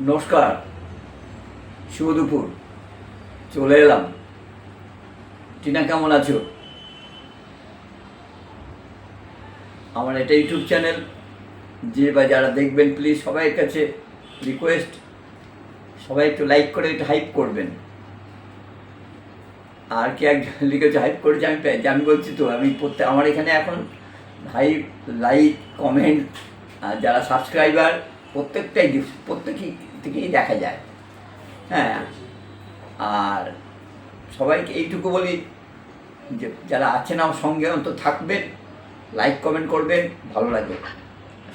নমস্কার, শুভ দুপুর। চলে এলাম। টিনা, কেমন আছো? আমার এটা ইউটিউব চ্যানেল। যে বা যারা দেখবেন প্লিজ সবাই কাছে রিকোয়েস্ট সবাই একটু লাইক করে একটু হাইপ করবেন। আর কি একজন লিখেছে হাইপ করেছে? আমি আমি বলছি তো, আমি প্রত্যেক আমার এখানে এখন হাইপ লাইক কমেন্ট আর যারা সাবস্ক্রাইবার প্রত্যেকটাই দিস- প্রত্যেকই থেকেই দেখা যায়। হ্যাঁ আর সবাইকে এইটুকু বলি যে, যারা আছেন আমার সঙ্গে অন্তত থাকবেন লাইক কমেন্ট করবেন, ভালো লাগবে।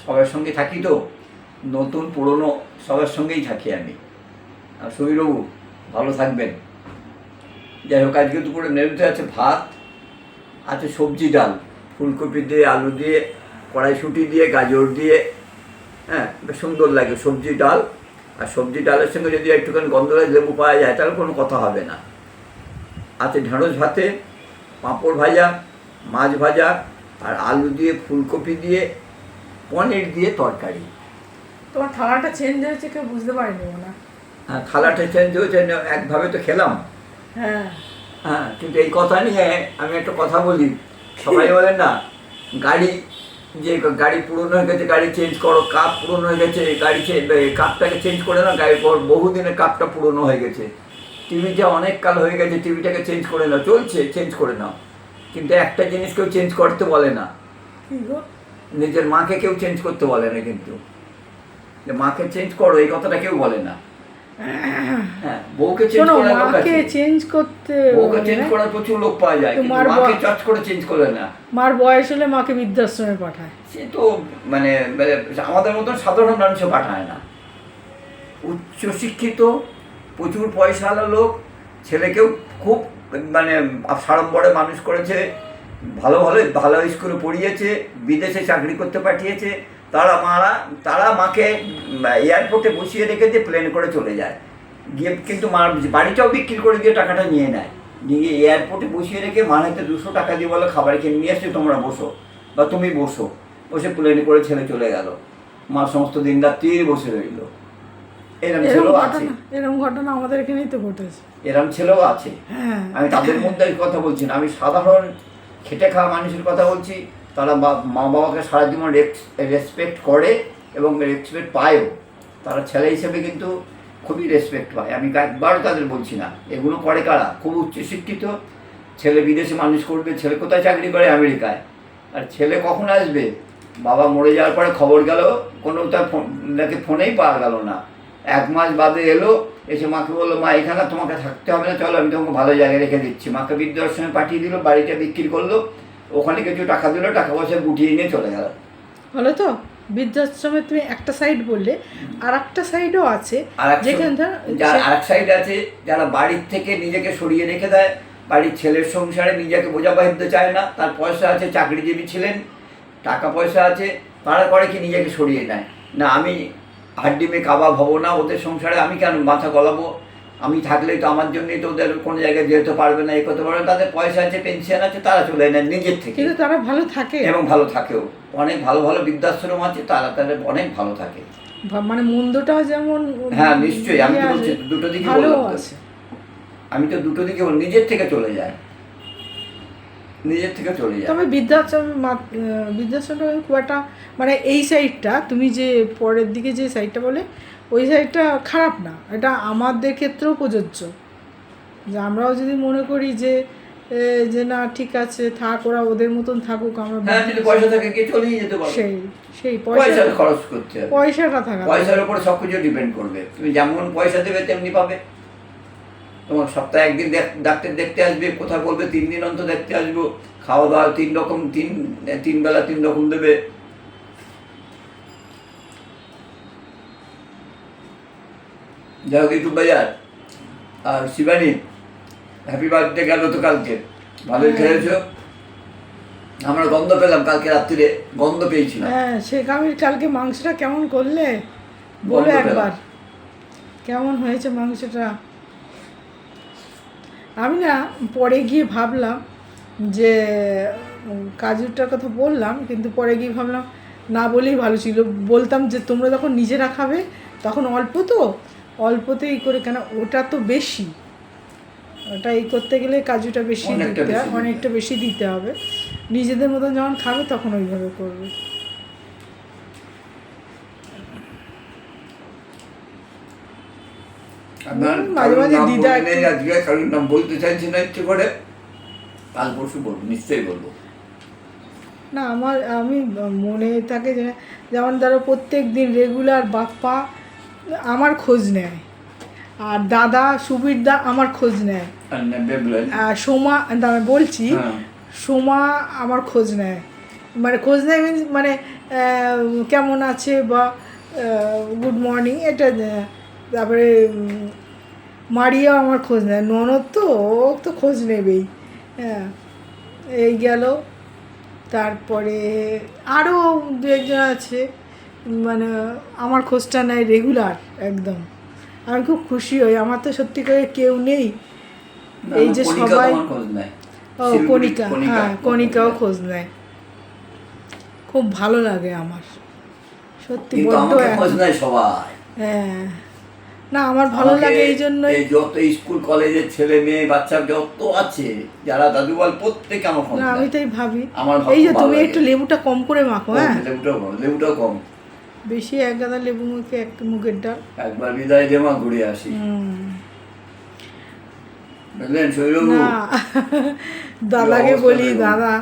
সবার সঙ্গে থাকি তো, নতুন, পুরনো সবার সঙ্গেই থাকি আমি। আর সুবীরবাবু ভালো থাকবেন। যাই হোক, আজকে দুপুরে মেনুতে আছে ভাত, আছে সবজি ডাল, ফুলকপি দিয়ে, আলু দিয়ে, কড়াইশুঁটি দিয়ে, গাজর দিয়ে হ্যাঁ সুন্দর লাগে সবজি, ডাল। আর সবজি ডালের সঙ্গে যদি একটুখানি গন্ধরাজ লেবু পাওয়া যায় তাহলে কোনো কথা হবে না। আছে ঢেঁড়স ভাতে পাঁপড় ভাজা মাছ ভাজা আর আলু দিয়ে ফুলকপি দিয়ে পনির দিয়ে তরকারি। তোমার থালাটা চেঞ্জ হয়েছে কেউ বুঝতে পারিনি না হ্যাঁ। থালাটা চেঞ্জ হয়েছে একভাবে তো খেলাম। হ্যাঁ। হ্যাঁ কিন্তু এই কথা নিয়ে আমি একটা কথা বলি। সবাই বলেন না গাড়ি যে গাড়ি পুরনো হয়ে গেছে গাড়ি চেঞ্জ করো কাপ পুরনো হয়ে গেছে গাড়ি চেঞ্জ কাপটাকে চেঞ্জ করে না গাড়ি পর বহুদিনের কাপটা পুরনো হয়ে গেছে। টিভিটা অনেক কাল হয়ে গেছে টিভিটাকে চেঞ্জ করে নাও চলছে চেঞ্জ করে নাও। কিন্তু একটা জিনিস কেউ চেঞ্জ করতে বলে না। নিজের মাকে কেউ চেঞ্জ করতে বলে না কিন্তু। মাকে চেঞ্জ করো এই কথাটা কেউ বলে না। বউকে চেঞ্জ করার লোক আছে। চেঞ্জ করতে বউকে চেঞ্জ করার প্রচুর লোক পাওয়া যায় কিন্তু মাকে করে চেঞ্জ করে না। মার বয়স হলে মাকে বৃদ্ধাশ্রমে পাঠায়। সে তো মানে মানে আমাদের মতন সাধারণ মানুষও পাঠায় না। উচ্চশিক্ষিত প্রচুর পয়সাওয়ালা লোক ছেলেকেও খুব মানে সাড়ম্বরে মানুষ করেছে ভালো ভালো ভালো স্কুলে পড়িয়েছে বিদেশে চাকরি করতে পাঠিয়েছে তারা মারা তারা মাকে এয়ারপোর্টে বসিয়ে রেখে দিয়ে প্লেন করে চলে যায়। গিয়ে কিন্তু মার বাড়িটাও বিক্রি করে দিয়ে টাকাটা নিয়ে নেয়। নিয়ে এয়ারপোর্টে বসিয়ে রেখে মার হাতে দুশো টাকা দিয়ে বলে খাবার কিনে নিয়ে এসে তোমরা বসো। বা তুমি বসো। বসে প্লেনে করে ছেলে চলে গেল। মা সমস্ত দিন রাত্রি বসে রইল। এরম ছেলেও আছে। এরকম ঘটনা আমাদের এখানেই তো ঘটেছে। এরম ছেলেও আছে। হ্যাঁ। আমি তাদের মধ্যে কথা বলছি না। আমি সাধারণ খেটে খাওয়া মানুষের কথা বলছি। তারা মা বাবাকে সারা জীবন রেসপেক্ট করে এবং রেসপেক্ট পায়ও। তারা ছেলে হিসেবে কিন্তু খুবই রেসপেক্ট পায়। আমি একবারও তাদের বলছি না। এগুলো করে কারা? খুব উচ্চশিক্ষিত। ছেলে বিদেশে মানুষ করবে। ছেলে কোথায় চাকরি করে? আমেরিকায়। আর ছেলে কখন আসবে? বাবা মরে যাওয়ার পরে খবর গেল, কোনো তার ফোন, নাকি ফোনেই পাওয়া গেল না। এক মাস বাদে এলো, এসে মাকে বলল, মা, এখানে তোমাকে থাকতে হবে না। চলো, আমি তোমাকে ভালো জায়গায় রেখে দিচ্ছি। মাকে বৃদ্ধাশ্রমে পাঠিয়ে দিল, বাড়িটা বিক্রি করল। ওখানে কিছু টাকা দিল টাকা পয়সা গুটিয়ে নিয়ে চলে গেল। হলো তো বৃদ্ধাশ্রমে তুমি একটা সাইড বললে আর একটা সাইডও আছে যেখানে যার আর এক সাইড আছে যারা বাড়ির থেকে নিজেকে সরিয়ে রেখে দেয় বাড়ির ছেলের সংসারে নিজেকে বোঝা বাঁধতে চায় না তার পয়সা আছে চাকরিজীবী ছিলেন টাকা পয়সা আছে তারা করে কি নিজেকে সরিয়ে নেয়? না আমি হাড্ডিমে কাবা হব না ওদের সংসারে আমি কেন মাথা গলাবো? আমি থাকলেই তো আমার জন্যই তো ওদের কোনো জায়গায় যেতে পারবে না এ করতে পারবে তাদের পয়সা আছে পেনশন আছে তারা চলে নেয় নিজের থেকে। কিন্তু তারা ভালো থাকে। এবং ভালো থাকেও। অনেক ভালো ভালো বৃদ্ধাশ্রম আছে তারা তাদের অনেক ভালো থাকে। মানে মন্দটা যেমন হ্যাঁ নিশ্চয়ই আমি তো ইয়ে বলছি দুটো দিকে আমি তো দুটো দিকে নিজের থেকে চলে যায়। নিজের থেকে চলে যায়। তবে বৃদ্ধাশ্রম বৃদ্ধাশ্রমটা খুব একটা মানে এই সাইডটা তুমি যে পরের দিকে যে সাইডটা বলে ওই সাইডটা খারাপ না এটা আমাদের ক্ষেত্রেও প্রযোজ্য। যে আমরাও যদি মনে করি যে যে না ঠিক আছে থাক ওরা ওদের মতন থাকুক আমরা হ্যাঁ পয়সা থাকে গিয়ে চলেই যেতে পারো সেই সেই পয়সা পয়সা খরচ করতে হবে। পয়সাটা থাকা পয়সার উপর সব কিছু ডিপেন্ড করবে। তুমি যেমন পয়সা দেবে তেমনি পাবে। তোমার সপ্তাহে একদিন ডাক্তার দেখতে আসবে কোথায় বলবে তিন দিন অন্তর দেখতে আসব। খাওয়া দাওয়া তিন রকম তিন তিন বেলা তিন রকম দেবে। যাই হোক ইউটিউব বাজার আর শিবানী হ্যাপি বার্থডে গেল তো কালকে। ভালোই হ্যাঁ। খেলেছো। আমরা গন্ধ পেলাম কালকে রাত্রিরে গন্ধ পেয়েছিলাম। হ্যাঁ সে কামির কালকে মাংসটা কেমন করলে? বলো একবার। কেমন হয়েছে মাংসটা? আমি না পরে গিয়ে ভাবলাম যে উম, কাজুরটার কথা বললাম কিন্তু পরে গিয়ে ভাবলাম না বলেই ভালো ছিল। বলতাম যে তোমরা যখন নিজেরা খাবে তখন অল্প তো। অল্পতেই করে কেন ওটা তো বেশি। ওটা এই করতে গেলে কাজুটা বেশি দিতে অনেকটা বেশি দিতে হবে। নিজেদের মতন যখন খাবে তখন ওইভাবে করবে। মাঝে মাঝে কারোর দিদা বলে নেই একটু- আজকে কারোর নাম বলতে চাইছি না ইচ্ছে করে। কাল পরশু বলব নিশ্চয়ই বলব। না আমার আমি মনে থাকে যে যেমন ধরো প্রত্যেক দিন রেগুলার বাপ্পা আমার খোঁজ নেয়। আর দাদা সুবীর দা আমার খোঁজ নেয়। আর সোমা দাঁড়া বলছি হ্যাঁ। সোমা আমার খোঁজ নেয়। মানে খোঁজ নেয় মিন্স মানে কেমন আছে বা গুড মর্নিং এটা তারপরে উম, মারিয়াও আমার খোঁজ নেয়। ননদ তো ও তো খোঁজ নেবেই। হ্যাঁ এই গেল। তারপরে আরও দু একজন আছে। মানে আমার খোঁজটা নেয় রেগুলার একদম। আমি খুব খুশি হই। আমার তো সত্যি করে কেউ নেই। এই যে সবাই। ও কণিকা হ্যাঁ কণিকাও খোঁজ নেয়। খুব ভালো লাগে আমার। সত্যি বড্ড সবাই। হ্যাঁ। না আমার ভালো লাগে এই জন্যই এই যত স্কুল কলেজের ছেলে মেয়ে বাচ্চা যত আছে যারা দাদু বল প্রত্যেকে আমার খোঁজ না আমি। তাই ভাবি। আমার এই যে তুমি একটু লেবুটা কম করে মাখো হ্যাঁ? লেবুটাও কম লেবুটাও কম। বেশি এক গাদা লেবু মুখে এক মুখের ডাল। একবার বিদায় দেমা ঘুরে আসি। বুঝলেন শৈলবাবু? না দাদাকে বলি দাদা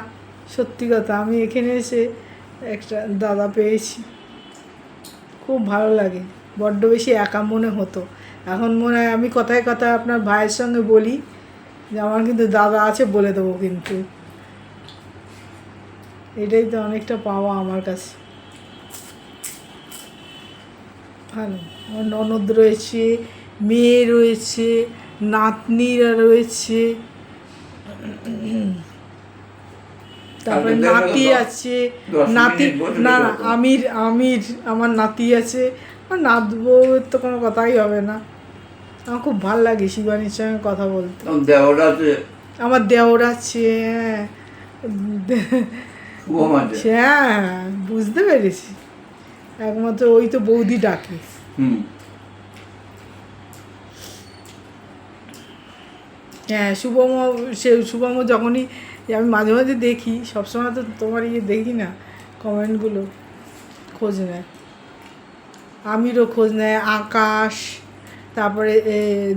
সত্যি কথা আমি এখানে এসে একটা দাদা পেয়েছি। খুব ভালো লাগে বড্ড বেশি একা মনে হতো। এখন মনে হয় আমি কথায় কথায় আপনার ভাইয়ের সঙ্গে বলি যে আমার কিন্তু দাদা আছে বলে দেবো কিন্তু। এটাই তো অনেকটা পাওয়া আমার কাছে। ভালো। আমার ননদ রয়েছে মেয়ে রয়েছে নাতনিরা রয়েছে। তারপরে নাতি আছে। নাতি না না আমির আমির আমার নাতি আছে। নাত বউয়ের তো কোনো কথাই হবে না। আমার খুব ভালো লাগে শিবানীর সঙ্গে কথা বলতে। আমার দেওর আছে। হ্যাঁ। আছে। হ্যাঁ বুঝতে পেরেছি। একমাত্র ওই তো বৌদি ডাকে। হুম। হ্যাঁ শুভম সে শুভম যখনই আমি মাঝে মাঝে দেখি সবসময় তো তোমার ইয়ে দেখি না কমেন্টগুলো খোঁজ নেয়। আমিরও খোঁজ নেয় আকাশ তারপরে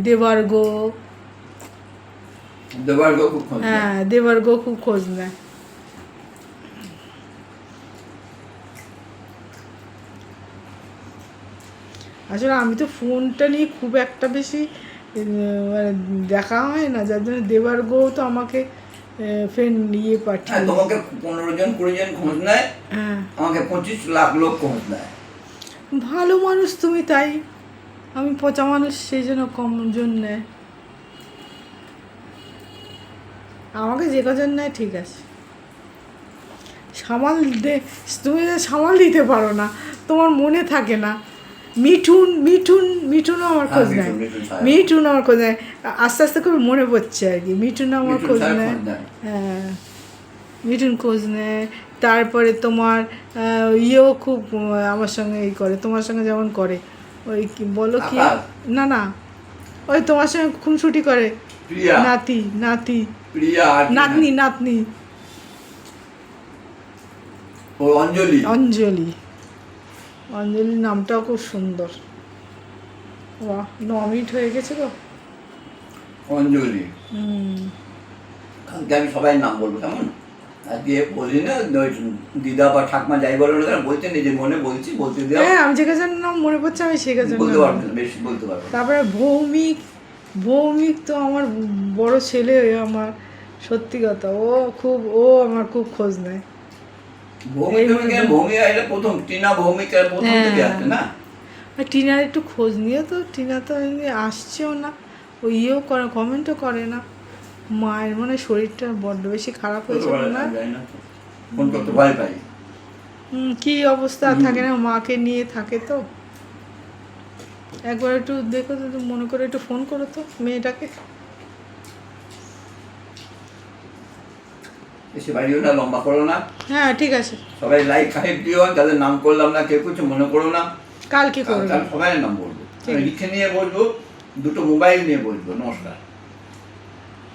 দেবার্গ। দেবার খুব হ্যাঁ দেবার্গ খুব খোঁজ নেয়। আসলে আমি তো ফোনটা নিয়ে খুব একটা বেশি মানে দেখা হয় না যার জন্য দেবার্গ তো আমাকে ফ্রেন্ড নিয়ে হ্যাঁ পাঠিয়ে তোমাকে পনেরো জন কুড়ি জন খোঁজ নেয় হ্যাঁ। আমাকে পঁচিশ লাখ লোক খোঁজ নেয়। ভালো মানুষ তুমি তাই। আমি পচা মানুষ সেই জন্য কম জন নেয়। আমাকে যে কজন নেয় ঠিক আছে। সামাল দে তুমি সামাল দিতে পারো না তোমার মনে থাকে না। মিঠুন মিঠুন মিঠুনও আমার হ্যাঁ, খোঁজ নেয়। মিঠুন, আমার খোঁজ নেয়। আস্তে আস্তে করে মনে পড়ছে আর কি। মিঠুন আমার খোঁজ নেয়। হ্যাঁ মিঠুন খোঁজ নেয়। তারপরে তোমার ইয়েও খুব আমার সঙ্গে এই করে। তোমার সঙ্গে যেমন করে। ওই কি বলো কি? না না। ওই তোমার সঙ্গে খুনসুটি করে। নাতি নাতি। আর কি নাতনি নাতনি। ও অঞ্জলি। অঞ্জলি অঞ্জলির নামটাও খুব সুন্দর। বাহ ন মিনিট হয়ে গেছে গো অঞ্জলি। হুম। কালকে আমি সবাই নাম বলব কেমন? আজকে বলি না দিদা বা ঠাকমা যাই বলো না বলতে নিজের মনে বলছি বলতে দেওয়া হ্যাঁ আমি যে কাজের নাম মনে পড়ছে আমি সে কাজের বলতে পারব বেশি বলতে পারব তারপরে ভৌমিক ভৌমিক তো আমার বড় ছেলে আমার সত্যি কথা ও খুব ও আমার খুব খোঁজ নেয়। ভৌমিকা মানে- ভৌমিকা প্রথম টিনা প্রথম হ্যাঁ। থেকে আছে না? আর টিনার একটু খোঁজ নিয়ে তো টিনা তো এমনি আসছেও না ও ইয়েও করে কমেন্টও করে না। মায়ের মানে শরীরটা বড্ড বেশি খারাপ হয়েছে না। ফোন করতে ভয় পাই। কি অবস্থা? থাকে না মাকে নিয়ে থাকে তো। একবার একটু দেখো তো মনে করে একটু ফোন করো তো মেয়েটাকে। বেশি বাড়িও না লম্বা করো না। হ্যাঁ ঠিক আছে। সবাই লাইক ফাইভ দিও যাদের নাম করলাম না কেউ কিছু মনে করো না। কালকে করবে। সবাই নাম বলব। লিখে নিয়ে বলব দুটো মোবাইল নিয়ে বলব নমস্কার।